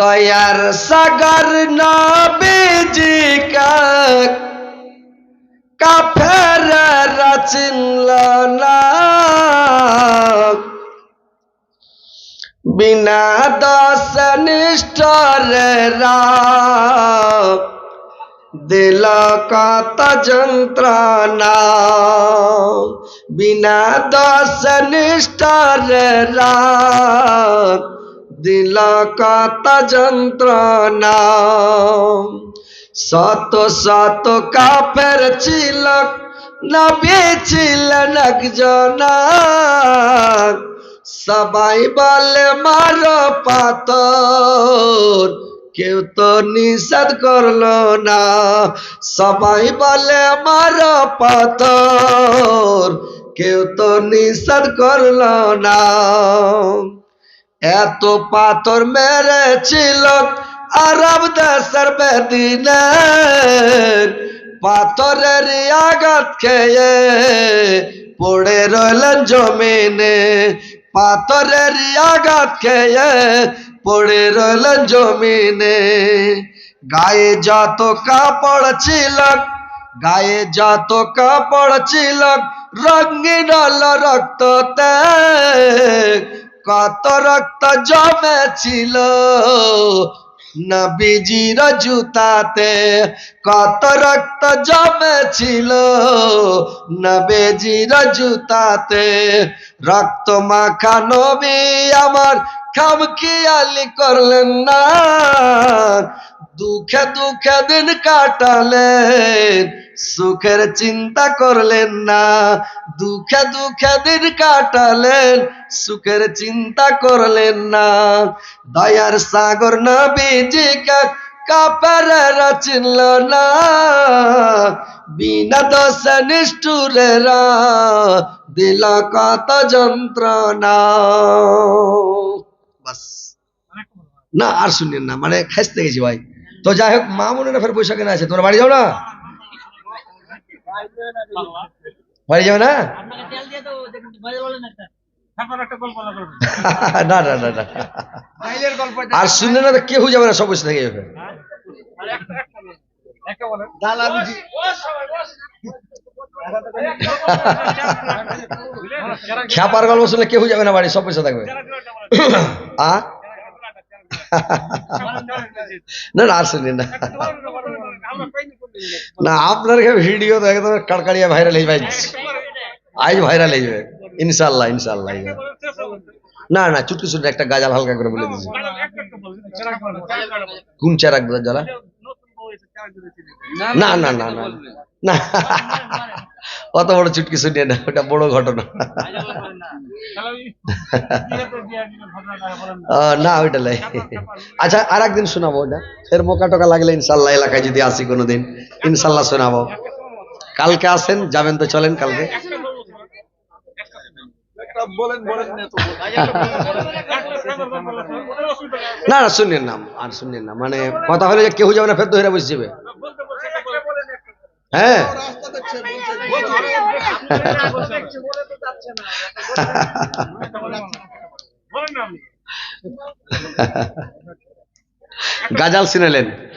দয়ার সাগর নবীজি কাফের চিনল না। বিনা দশ নিষ্ঠর দিল কত যন্ত্রণা। বিনা দশ নিষ্ঠর দিল কত যন্ত্রণা শত শত কাপের ছিল নবী ছিলেন একজনা সবাই বলে মার পাথর কেউ তো নিষেধ করল না সবাই বলে মার পাথর কেউ তো নিষেধ করল না এত পাথর মেরেছিল আরব দেশের বেদিনে পাথরের আঘাত খেয়ে পড়ে রইলেন জমিনে। পাথরের আঘাত খেয়ে পড়ে রইলেন জমিনে। গায়ে যত কাপড় ছিল, গায়ে যত কাপড় ছিল, রঙিন রক্ততে। কত রক্ত জমেছিল। নবীজির জুতাতে কত রক্ত জমেছিল। নবীজির জুতাতে রক্ত মাখা নবী আমার খামখিয়ালি করলেন না। দুঃখে দুঃখে দিন কাটালেন। সুখের চিন্তা করলেন না, দুঃখে দুঃখে দিন কাটালেন, সুখের চিন্তা করলেন না। দয়ার সাগর নবীজি কাপের চিনল না, বিনা দশ নিষ্ঠুরেরা দিল কত যন্ত্রণা। না, আর শুনেন না মানে খাইতে গেছি ভাই। তো যাই হোক, মা মনে না ফের পয়সা কেনা আছে, তোমরা বাড়ি যাও না বাড়ি যাবে না আপনাকে তেল দিয়ে তো দেখুন বাজে বলেন একটা তারপর গল্প করবেন না? না না না আর শুনে না কেউ যাবে না, সব বসে থেকে যাবে খ্যাপার গল্প শুনলে কেউ যাবে না বাড়ি, সব পয়সা থাকবে। না না, আর শুনি না। না আপনার ভিডিও তো একদম কাড়কাড়িয়া ভাইরাল হয়ে যাবে আজ ভাইরাল হয়ে যাবে। ইনশাল্লাহ ইনশাল্লাহ না না চুটকি চুটকি একটা গাজাল হালকা করে বলে দিচ্ছি। কোন চেরাক জ্বালা? না না। না না না। অত বড় চুটকি শুনিয়ে না ওটা বড় ঘটনা। না ওইটা লাই আচ্ছা আর একদিন শোনাবো ওটা। ফের মোকা টোকা লাগলে ইনশাল্লাহ এলাকায় যদি আসি কোনোদিন ইনশাল্লাহ শোনাবো। কালকে আসেন যাবেন তো চলেন কালকে। না না শুনেন না আর শুনেন না। মানে কথা হলে যে কেউ যাবে না ফের তো হেরা বসে যাবে। হ্যাঁ। গাজাল শুনেলেন